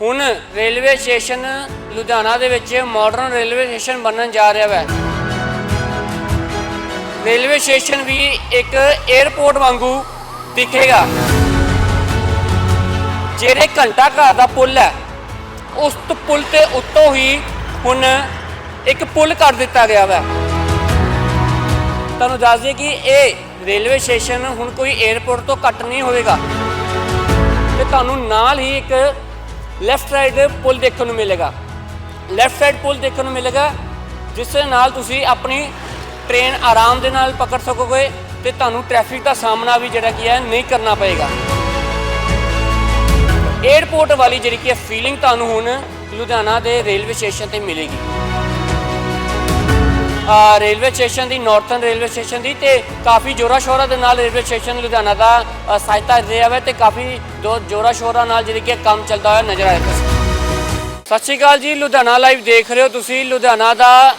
ਹੁਣ railway station Ludhiana ਦੇ ਵਿੱਚ ਮਾਡਰਨ ਰੇਲਵੇ ਸਟੇਸ਼ਨ ਬਣਨ ਜਾ ਰਿਹਾ ਹੈ ਰੇਲਵੇ ਸਟੇਸ਼ਨ ਵੀ ਇੱਕ 에ਅਰਪੋਰਟ ਵਾਂਗੂ ਦਿਖੇਗਾ। ਜਿਹੜੇ ਘੰਟਾ ਘਰ ਦਾ ਪੁਲ ਹੈ, ਉਸ ਪੁਲ ਤੇ ਉੱਤੋਂ ਹੀ ਹੁਣ ਇੱਕ ਪੁਲ ਕਰ ਦਿੱਤਾ ਗਿਆ ਹੈ ਤੁਹਾਨੂੰ ਦੱਸ ਦਈਏ ਕਿ ਇਹ ਰੇਲਵੇ ਸਟੇਸ਼ਨ ਹੁਣ ਕੋਈ 에ਅਰਪੋਰਟ ਤੋਂ ਘੱਟ ਨਹੀਂ ਹੋਵੇਗਾ। ਤੇ ਤੁਹਾਨੂੰ ਨਾਲ ਹੀ ਇੱਕ ਲੈਫਟ ਸਾਈਡ ਪੁਲ ਦੇਖਣ ਨੂੰ ਮਿਲੇਗਾ। ਲੈਫਟ ਸਾਈਡ ਪੁਲ ਦੇਖਣ ਨੂੰ ਮਿਲੇਗਾ, ਜਿਸ ਦੇ ਨਾਲ ਤੁਸੀਂ ਆਪਣੀ ਟ੍ਰੇਨ ਆਰਾਮ ਦੇ ਨਾਲ ਪਕੜ ਸਕੋਗੇ ਤੇ ਤੁਹਾਨੂੰ ਟ੍ਰੈਫਿਕ ਦਾ ਸਾਹਮਣਾ ਵੀ ਜਿਹੜਾ ਕੀ ਹੈ ਨਹੀਂ ਕਰਨਾ ਪਏਗਾ। 에ਅਰਪੋਰਟ ਵਾਲੀ ਜਿਹੜੀ ਕੀ ਫੀਲਿੰਗ ਤੁਹਾਨੂੰ ਹੁਣ ਲੁਧਿਆਣਾ ਦੇ ਰੇਲਵੇ ਸਟੇਸ਼ਨ ਤੇ ਮਿਲੇਗੀ। ਰੇਲਵੇ ਸਟੇਸ਼ਨ ਦੀ ਨਾਰਥਰਨ ਰੇਲਵੇ ਸਟੇਸ਼ਨ ਦੀ ਤੇ ਕਾਫੀ ਜੋਰਾ ਸ਼ੋਰਾ ਦੇ ਨਾਲ ਰੇਲਵੇ ਸਟੇਸ਼ਨ ਲੁਧਿਆਣਾ ਦਾ ਸਹਾਇਤਾ ਦੇ ਰਿਹਾ ਹੈ ਤੇ ਕਾਫੀ ਦੋ ਜੋਰਾ ਸ਼ੋਰਾ ਨਾਲ ਜਿਹੜੀ ਕਿ ਕੰਮ ਚੱਲਦਾ ਹੋਇਆ ਨਜ਼ਰ ਆਇਆ ਸਤਿ ਸ਼੍ਰੀ ਅਕਾਲ ਜੀ, ਲੁਧਿਆਣਾ ਲਾਈਵ ਦੇਖ ਰਹੇ ਹੋ ਤੁਸੀਂ। ਲੁਧਿਆਣਾ ਦਾ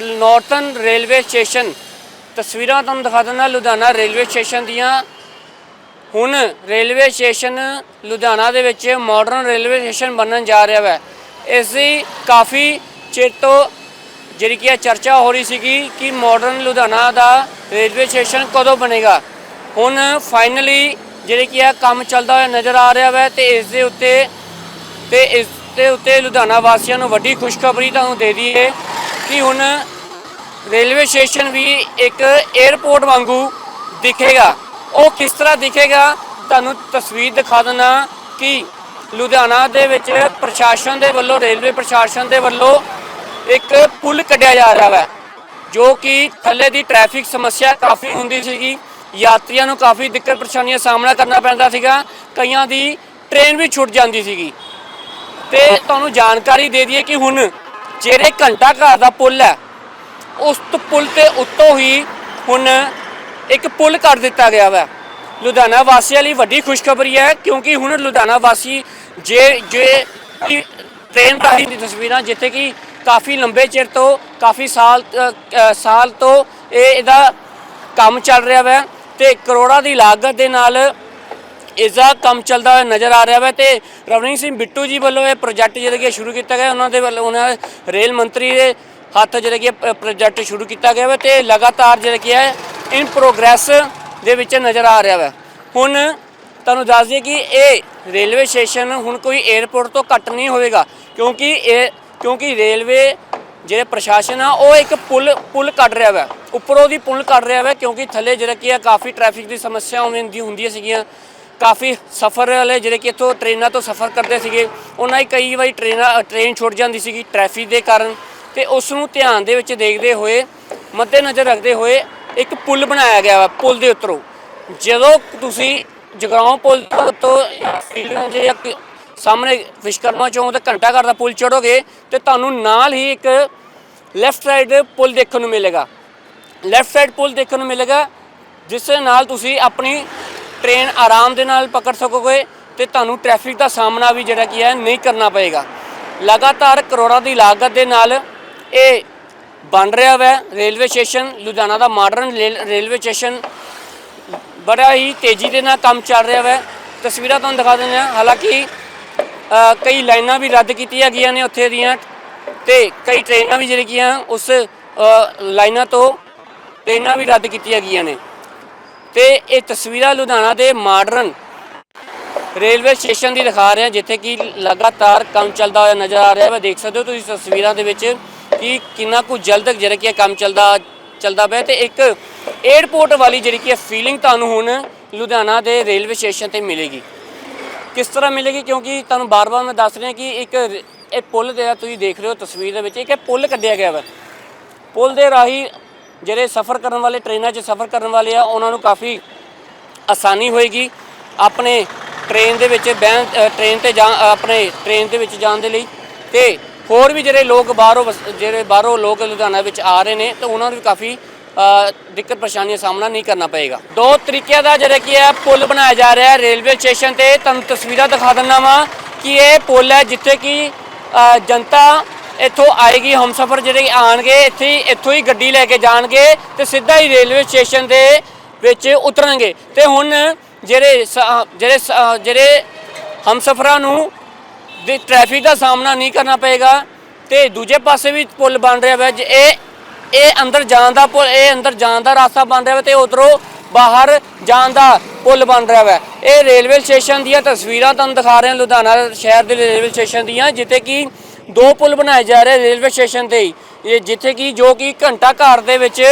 ਨਾਰਥਰਨ ਰੇਲਵੇ ਸਟੇਸ਼ਨ। ਤਸਵੀਰਾਂ ਤੁਹਾਨੂੰ ਦਿਖਾ ਦਿੰਦਾ ਲੁਧਿਆਣਾ ਰੇਲਵੇ ਸਟੇਸ਼ਨ ਦੀਆਂ। ਹੁਣ ਰੇਲਵੇ ਸਟੇਸ਼ਨ ਲੁਧਿਆਣਾ ਦੇ ਵਿੱਚ ਮਾਡਰਨ ਰੇਲਵੇ ਸਟੇਸ਼ਨ ਬਣਨ ਜਾ ਰਿਹਾ ਹੈ ਇਸ ਦੀ ਕਾਫੀ ਚਿਰ ਤੋਂ ਜਿਹੜੀ ਕਿ ਇਹ ਚਰਚਾ ਹੋ ਰਹੀ ਸੀਗੀ ਕਿ ਮਾਡਰਨ ਲੁਧਿਆਣਾ ਦਾ ਰੇਲਵੇ ਸਟੇਸ਼ਨ ਕਦੋਂ ਬਣੇਗਾ। ਹੁਣ ਫਾਈਨਲੀ ਜਿਹੜੇ ਕਿ ਇਹ ਕੰਮ ਚੱਲਦਾ ਹੋਇਆ ਨਜ਼ਰ ਆ ਰਿਹਾ ਹੈ ਤੇ ਇਸ ਦੇ ਉੱਤੇ, ਤੇ ਇਸ ਦੇ ਉੱਤੇ ਲੁਧਿਆਣਾ ਵਾਸੀਆਂ ਨੂੰ ਵੱਡੀ ਖੁਸ਼ਖਬਰੀ ਤੁਹਾਨੂੰ ਦੇ ਦਈਏ ਕਿ ਹੁਣ ਰੇਲਵੇ ਸਟੇਸ਼ਨ ਵੀ ਇੱਕ 에ਅਰਪੋਰਟ ਵਾਂਗੂ ਦਿਖੇਗਾ। ਉਹ ਕਿਸ ਤਰ੍ਹਾਂ ਦਿਖੇਗਾ, ਤੁਹਾਨੂੰ ਤਸਵੀਰ ਦਿਖਾ ਦਿੰਦਾ ਕਿ ਲੁਧਿਆਣਾ ਦੇ ਵਿੱਚ ਪ੍ਰਸ਼ਾਸਨ ਦੇ ਵੱਲੋਂ, ਰੇਲਵੇ ਪ੍ਰਸ਼ਾਸਨ ਦੇ ਵੱਲੋਂ ਇੱਕ ਪੁਲ ਕੱਢਿਆ ਜਾ ਰਿਹਾ ਹੈ ਜੋ ਕਿ ਥੱਲੇ ਦੀ ਟ੍ਰੈਫਿਕ ਸਮੱਸਿਆ ਕਾਫੀ ਹੁੰਦੀ ਸੀਗੀ। ਯਾਤਰੀਆਂ ਨੂੰ ਕਾਫੀ ਦਿੱਕਤ ਪਰੇਸ਼ਾਨੀਆਂ ਦਾ ਸਾਹਮਣਾ ਕਰਨਾ ਪੈਂਦਾ ਸੀਗਾ। ਕਈਆਂ ਦੀ ਟ੍ਰੇਨ ਵੀ ਛੁੱਟ ਜਾਂਦੀ ਸੀਗੀ। ਤੇ ਤੁਹਾਨੂੰ ਜਾਣਕਾਰੀ ਦੇ ਦਈਏ ਕਿ ਹੁਣ ਜਿਹੜੇ ਘੰਟਾ ਘਰ ਦਾ ਪੁਲ ਹੈ, ਉਸ ਪੁਲ ਤੇ ਉੱਤੋਂ ਹੀ ਹੁਣ ਇੱਕ ਪੁਲ ਕਰ ਦਿੱਤਾ ਗਿਆ ਹੈ ਲੁਧਿਆਣਾ ਵਾਸੀਆਂ ਲਈ ਵੱਡੀ ਖੁਸ਼ਖਬਰੀ ਹੈ, ਕਿਉਂਕਿ ਹੁਣ ਲੁਧਿਆਣਾ ਵਾਸੀ ਜੇ ਜੇ ਟ੍ਰੇਨ ਰਾਹੀਂ ਦੀ ਤਸਵੀਰਾਂ ਜਿੱਥੇ ਕਿ ਕਾਫੀ ਲੰਬੇ ਚਿਰ ਤੋਂ, ਕਾਫੀ ਸਾਲ ਸਾਲ ਤੋਂ ਇਹ ਇਹਦਾ ਕੰਮ ਚੱਲ ਰਿਹਾ ਹੈ ਤੇ ਕਰੋੜਾਂ ਦੀ ਲਾਗਤ ਦੇ ਨਾਲ ਇਸ ਕੰਮ ਚੱਲਦਾ ਹੋਇਆ ਨਜ਼ਰ ਆ ਰਿਹਾ ਹੈ ਤੇ ਰਵਨੀਤ ਸਿੰਘ ਬਿੱਟੂ ਜੀ ਵੱਲੋਂ ਇਹ ਪ੍ਰੋਜੈਕਟ ਜਿਹੜਾ ਕਿ ਸ਼ੁਰੂ ਕੀਤਾ ਗਿਆ, ਉਹਨਾਂ ਦੇ ਵੱਲੋਂ, ਉਹਨਾਂ ਰੇਲ ਮੰਤਰੀ ਦੇ ਹੱਥ ਜਿਹੜਾ ਕਿ ਪ੍ਰੋਜੈਕਟ ਸ਼ੁਰੂ ਕੀਤਾ ਗਿਆ ਹੈ ਤੇ ਲਗਾਤਾਰ ਜਿਹੜਾ ਕਿ ਹੈ, ਇਨ ਪ੍ਰੋਗਰੈਸ ਦੇ ਵਿੱਚ ਨਜ਼ਰ ਆ ਰਿਹਾ ਹੈ ਹੁਣ ਤੁਹਾਨੂੰ ਦੱਸ ਦਈਏ ਕਿ ਇਹ ਰੇਲਵੇ ਸਟੇਸ਼ਨ ਹੁਣ ਕੋਈ 에ਅਰਪੋਰਟ ਤੋਂ ਘੱਟ ਨਹੀਂ ਹੋਵੇਗਾ, ਕਿਉਂਕਿ ਇਹ ਕਿਉਂਕਿ ਰੇਲਵੇ ਜਿਹੜੇ ਪ੍ਰਸ਼ਾਸਨ ਆ, ਉਹ ਇੱਕ ਪੁਲ ਪੁਲ ਕੱਢ ਰਿਹਾ ਵਾ। ਉੱਪਰੋਂ ਦੀ ਪੁਲ ਕੱਢ ਰਿਹਾ ਵਾ ਕਿਉਂਕਿ ਥੱਲੇ ਜਿਹੜਾ ਕੀ ਆ, ਕਾਫੀ ਟ੍ਰੈਫਿਕ ਦੀ ਸਮੱਸਿਆ ਹੁੰਦੀ ਹੁੰਦੀਆਂ ਸੀਗੀਆਂ। ਕਾਫੀ ਸਫ਼ਰ ਵਾਲੇ ਜਿਹੜੇ ਕਿ ਇੱਥੋਂ ਟ੍ਰੇਨਾਂ ਤੋਂ ਸਫ਼ਰ ਕਰਦੇ ਸੀਗੇ, ਉਹਨਾਂ ਦੀ ਕਈ ਵਾਰੀ ਟ੍ਰੇਨਾਂ, ਟ੍ਰੇਨ ਛੁੱਟ ਜਾਂਦੀ ਸੀਗੀ ਟ੍ਰੈਫਿਕ ਦੇ ਕਾਰਨ। ਤੇ ਉਸ ਨੂੰ ਧਿਆਨ ਦੇ ਵਿੱਚ ਦੇਖਦੇ ਹੋਏ, ਮੱਦੇਨਜ਼ਰ ਰੱਖਦੇ ਹੋਏ ਇੱਕ ਪੁਲ ਬਣਾਇਆ ਗਿਆ ਵਾ, ਪੁਲ ਦੇ ਉੱਤਰੋਂ। ਜਦੋਂ ਤੁਸੀਂ ਜਗਰਾਉਂ ਪੁਲ ਤੋਂ ਫੀਲਡ ਜੇ ਸਾਹਮਣੇ ਵਿਸ਼ਕਰਮਾ ਚੌਂਕ ਤੇ ਘੰਟਾ ਘਰ ਦਾ ਪੁਲ ਚੜੋਗੇ ਤੇ ਤੁਹਾਨੂੰ ਨਾਲ ਹੀ ਇੱਕ ਲੈਫਟ ਸਾਈਡ ਪੁਲ ਦੇਖਣ ਨੂੰ ਮਿਲੇਗਾ। ਲੈਫਟ ਸਾਈਡ ਪੁਲ ਦੇਖਣ ਨੂੰ ਮਿਲੇਗਾ, ਜਿਸ ਨਾਲ ਤੁਸੀਂ ਆਪਣੀ ਟ੍ਰੇਨ ਆਰਾਮ ਦੇ ਨਾਲ ਪਕੜ ਸਕੋਗੇ ਤੇ ਤੁਹਾਨੂੰ ਟ੍ਰੈਫਿਕ ਦਾ ਸਾਹਮਣਾ ਵੀ ਜਿਹੜਾ ਕੀ ਹੈ ਨਹੀਂ ਕਰਨਾ ਪਏਗਾ। ਲਗਾਤਾਰ ਕਰੋੜਾਂ ਦੀ ਲਾਗਤ ਦੇ ਨਾਲ ਇਹ ਬਣ ਰਿਹਾ ਹੈ ਰੇਲਵੇ ਸਟੇਸ਼ਨ, ਲੁਧਿਆਣਾ ਦਾ ਮਾਡਰਨ ਰੇਲਵੇ ਸਟੇਸ਼ਨ। ਬੜਾ ਹੀ ਤੇਜ਼ੀ ਦੇ ਨਾਲ ਕੰਮ ਚੱਲ ਰਿਹਾ ਹੈ ਤਸਵੀਰਾਂ ਤੁਹਾਨੂੰ ਦਿਖਾ ਦਿੰਦੇ ਹਾਂ। ਹਾਲਾਂਕਿ ਕਈ ਲਾਈਨਾਂ ਵੀ ਰੱਦ ਕੀਤੀਆਂ ਗਈਆਂ ਨੇ ਉੱਥੇ ਦੀਆਂ ਤੇ ਕਈ ਟ੍ਰੇਨਾਂ ਵੀ ਜਿਹੜੀਆਂ ਉਸ ਲਾਈਨਾਂ ਤੋਂ ਟ੍ਰੇਨਾਂ ਵੀ ਰੱਦ ਕੀਤੀਆਂ ਗਈਆਂ ਨੇ। ਤੇ ਇਹ ਤਸਵੀਰਾਂ ਲੁਧਿਆਣਾ ਦੇ ਮਾਡਰਨ ਰੇਲਵੇ ਸਟੇਸ਼ਨ ਦੀ ਦਿਖਾ ਰਿਹਾ ਜਿੱਥੇ ਕਿ ਲਗਾਤਾਰ ਕੰਮ ਚੱਲਦਾ ਹੋਇਆ ਨਜ਼ਰ ਆ ਰਿਹਾ। ਹੈ ਦੇਖ ਸਕਦੇ ਹੋ ਤੁਸੀਂ ਤਸਵੀਰਾਂ ਦੇ ਵਿੱਚ ਕਿ ਕਿੰਨਾ ਕੁ ਜਲਦ ਜਿਹੜਾ ਕਿ ਕੰਮ ਚੱਲਦਾ ਚੱਲਦਾ ਪਿਆ ਤੇ ਇੱਕ 에ਅਰਪੋਰਟ ਵਾਲੀ ਜਿਹੜੀ ਕਿ ਫੀਲਿੰਗ ਤੁਹਾਨੂੰ ਹੁਣ ਲੁਧਿਆਣਾ ਦੇ ਰੇਲਵੇ ਸਟੇਸ਼ਨ ਤੇ ਮਿਲੇਗੀ। ਕਿਸ ਤਰ੍ਹਾਂ ਮਿਲੇਗੀ? ਕਿਉਂਕਿ ਤੁਹਾਨੂੰ ਬਾਰ-ਬਾਰ ਮੈਂ ਦੱਸ ਰਿਹਾ ਕਿ ਇੱਕ ਇਹ ਪੁਲ ਜਿਹੜਾ ਤੁਸੀਂ ਦੇਖ ਰਹੇ ਹੋ ਤਸਵੀਰ ਦੇ ਵਿੱਚ, ਇੱਕ ਇਹ ਪੁਲ ਕੱਢਿਆ ਗਿਆ ਵਾ। ਪੁਲ ਦੇ ਰਾਹੀਂ ਜਿਹੜੇ ਸਫ਼ਰ ਕਰਨ ਵਾਲੇ, ਟ੍ਰੇਨਾਂ 'ਚ ਸਫ਼ਰ ਕਰਨ ਵਾਲੇ ਆ, ਉਹਨਾਂ ਨੂੰ ਕਾਫੀ ਆਸਾਨੀ ਹੋਏਗੀ। ਆਪਣੇ ਟ੍ਰੇਨ ਦੇ ਵਿੱਚ ਬਹਿਣ ਟ੍ਰੇਨ ਤੇ ਜਾਂ, ਆਪਣੇ ਟ੍ਰੇਨ ਦੇ ਵਿੱਚ ਜਾਣ ਦੇ ਲਈ। ਤੇ ਹੋਰ ਵੀ ਜਿਹੜੇ ਲੋਕ ਬਾਹਰੋਂ ਵਸ- ਜਿਹੜੇ ਬਾਹਰੋਂ ਲੋਕ ਲੁਧਿਆਣਾ ਵਿੱਚ ਆ ਰਹੇ ਨੇ, ਤਾਂ ਉਹਨਾਂ ਨੂੰ ਵੀ ਕਾਫੀ ਦਿੱਕਤ ਪਰੇਸ਼ਾਨੀ ਦਾ ਸਾਹਮਣਾ ਨਹੀਂ ਕਰਨਾ ਪਏਗਾ। ਦੋ ਤਰੀਕਿਆਂ ਦਾ ਜਿਹੜਾ ਕੀ ਹੈ ਪੁਲ ਬਣਾਇਆ ਜਾ ਰਿਹਾ ਹੈ ਰੇਲਵੇ ਸਟੇਸ਼ਨ ਤੇ। ਤੁਹਾਨੂੰ ਤਸਵੀਰਾਂ ਦਿਖਾ ਦਿੰਦਾ ਵਾਂ ਕਿ ਇਹ ਪੁਲ ਹੈ ਜਿੱਥੇ ਕਿ ਜਨਤਾ ਇੱਥੋਂ ਆਏਗੀ, ਹਮਸਫਰ ਜਿਹੜੇ ਆਣਗੇ ਇੱਥੇ ਹੀ ਇੱਥੋਂ ਹੀ ਗੱਡੀ ਲੈ ਕੇ ਜਾਣਗੇ ਤੇ ਸਿੱਧਾ ਹੀ ਰੇਲਵੇ ਸਟੇਸ਼ਨ ਦੇ ਵਿੱਚ ਉਤਰਨਗੇ। ਤੇ ਹੁਣ ਜਿਹੜੇ ਸ- ਜਿਹੜੇ ਸ- ਜਿਹੜੇ ਹਮਸਫਰਾਂ ਨੂੰ ਦੇ ਟ੍ਰੈਫਿਕ ਦਾ ਸਾਹਮਣਾ ਨਹੀਂ ਕਰਨਾ ਪਏਗਾ ਤੇ ਦੂਜੇ ਪਾਸੇ ਵੀ ਪੁਲ ਬਣ ਰਿਹਾ ਵਾ, ਜੇ ਇਹ ਇਹ ਅੰਦਰ ਜਾਣ ਦਾ ਪੁਲ, ਇਹ ਅੰਦਰ ਜਾਣ ਦਾ ਰਸਤਾ ਬਣ ਰਿਹਾ ਵਾ ਤੇ ਉਧਰੋਂ ਬਾਹਰ ਜਾਣ ਦਾ ਪੁਲ ਬਣ ਰਿਹਾ ਵਾ ਇਹ ਰੇਲਵੇ ਸਟੇਸ਼ਨ ਦੀਆਂ ਤਸਵੀਰਾਂ ਤੁਹਾਨੂੰ ਦਿਖਾ ਰਹੇ ਹਾਂ, ਲੁਧਿਆਣਾ ਸ਼ਹਿਰ ਦੇ ਰੇਲਵੇ ਸਟੇਸ਼ਨ ਦੀਆਂ, ਜਿੱਥੇ ਕਿ ਦੋ ਪੁਲ ਬਣਾਏ ਜਾ ਰਹੇ ਰੇਲਵੇ ਸਟੇਸ਼ਨ ਤੇ ਹੀ। ਇਹ ਜਿੱਥੇ ਕਿ ਜੋ ਕਿ ਘੰਟਾ ਘਰ ਦੇ ਵਿੱਚ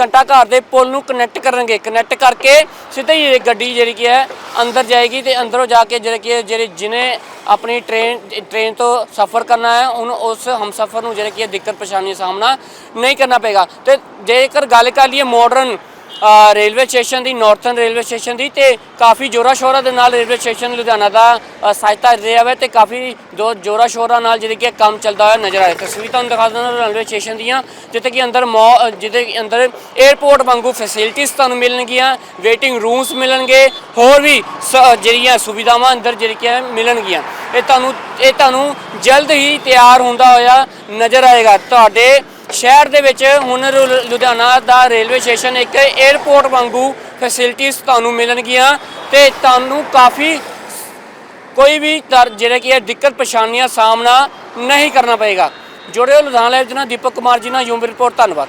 ਘੰਟਾ ਘਰ ਦੇ ਪੁਲ ਨੂੰ ਕਨੈਕਟ ਕਰਨਗੇ। ਕਨੈਕਟ ਕਰਕੇ ਸਿੱਧਾ ਹੀ ਇਹ ਗੱਡੀ ਜਿਹੜੀ ਕੀ ਹੈ, ਅੰਦਰ ਜਾਏਗੀ ਤੇ ਅੰਦਰੋਂ ਜਾ ਕੇ ਜਿਹੜੇ ਕਿ ਜਿਹੜੇ ਜਿਨੇ ਆਪਣੀ ਟ੍ਰੇਨ ਟ੍ਰੇਨ ਤੋਂ ਸਫ਼ਰ ਕਰਨਾ ਹੈ, ਉਹਨੂੰ ਉਸ ਹਮਸਫਰ ਨੂੰ ਜਿਹੜੇ ਕਿ ਦਿੱਕਤ ਪਰੇਸ਼ਾਨੀ ਦਾ ਸਾਹਮਣਾ ਨਹੀਂ ਕਰਨਾ ਪਏਗਾ। ਤੇ ਜੇਕਰ ਗੱਲ ਕਰ ਲਈਏ ਮਾਡਰਨ ਰੇਲਵੇ ਸਟੇਸ਼ਨ ਦੀ ਨਾਰਥਰਨ ਰੇਲਵੇ ਸਟੇਸ਼ਨ ਦੀ ਤੇ ਕਾਫੀ ਜੋਰਾ ਸ਼ੋਰਾ ਦੇ ਨਾਲ ਰੇਲਵੇ ਸਟੇਸ਼ਨ ਲੁਧਿਆਣਾ ਦਾ ਸਹਾਇਤਾ ਰਿਹਾ ਹੈ ਤੇ ਕਾਫੀ ਦੋ ਜੋਰਾ ਸ਼ੋਰਾ ਨਾਲ ਜਿਹੜੀ ਕਿ ਕੰਮ ਚੱਲਦਾ ਹੋਇਆ ਨਜ਼ਰ ਆਇਆ ਤਸਵੀਰ ਤੁਹਾਨੂੰ ਦਿਖਾ ਦਿੰਦਾ ਰੇਲਵੇ ਸਟੇਸ਼ਨ ਦੀਆਂ ਜਿੱਥੇ ਕਿ ਅੰਦਰ ਮੌ ਅ, ਜਿਹਦੇ ਕਿ ਅੰਦਰ 에어ਪੋਰਟ ਵਾਂਗੂ ਫੈਸਿਲਿਟੀਆਂ ਤੁਹਾਨੂੰ ਮਿਲਣਗੀਆਂ ਵੇਟਿੰਗ ਰੂਮਸ ਮਿਲਣਗੇ ਹੋਰ ਵੀ ਸ- ਜਿਹੜੀਆਂ ਸੁਵਿਧਾਵਾਂ ਅੰਦਰ ਜਿਹੜੀਆਂ ਕਿ ਮਿਲਣਗੀਆਂ। ਇਹ ਤੁਹਾਨੂੰ ਇਹ ਤੁਹਾਨੂੰ ਜਲਦ ਹੀ ਤਿਆਰ ਹੁੰਦਾ ਹੋਇਆ ਨਜ਼ਰ ਆਏਗਾ। ਤੁਹਾਡੇ ਸ਼ਹਿਰ ਦੇ ਵਿੱਚ ਹੁਣ ਲੁਧਿਆਣਾ ਦਾ ਰੇਲਵੇ ਸਟੇਸ਼ਨ ਇੱਕ 에어ਪੋਰਟ ਵਾਂਗੂ ਫੈਸਿਲਿਟੀਆਂ ਤੁਹਾਨੂੰ ਮਿਲਣਗੀਆਂ ਤੇ ਤੁਹਾਨੂੰ ਕਾਫੀ ਕੋਈ ਵੀ ਦਰ- ਜਿਹੜੇ ਕਿ ਇਹ ਦਿੱਕਤ ਪਰੇਸ਼ਾਨੀਆਂ ਸਾਹਮਣਾ ਨਹੀਂ ਕਰਨਾ ਪਏਗਾ। ਜੁੜਿਓ ਲੁਧਿਆਣਾ ਲਾਈਵ ਦੇ ਨਾਲ ਦੀਪਕ ਕੁਮਾਰ ਜੀ ਨਾਲ, ਯੂਮ ਰਿਪੋਰਟ, ਧੰਨਵਾਦ।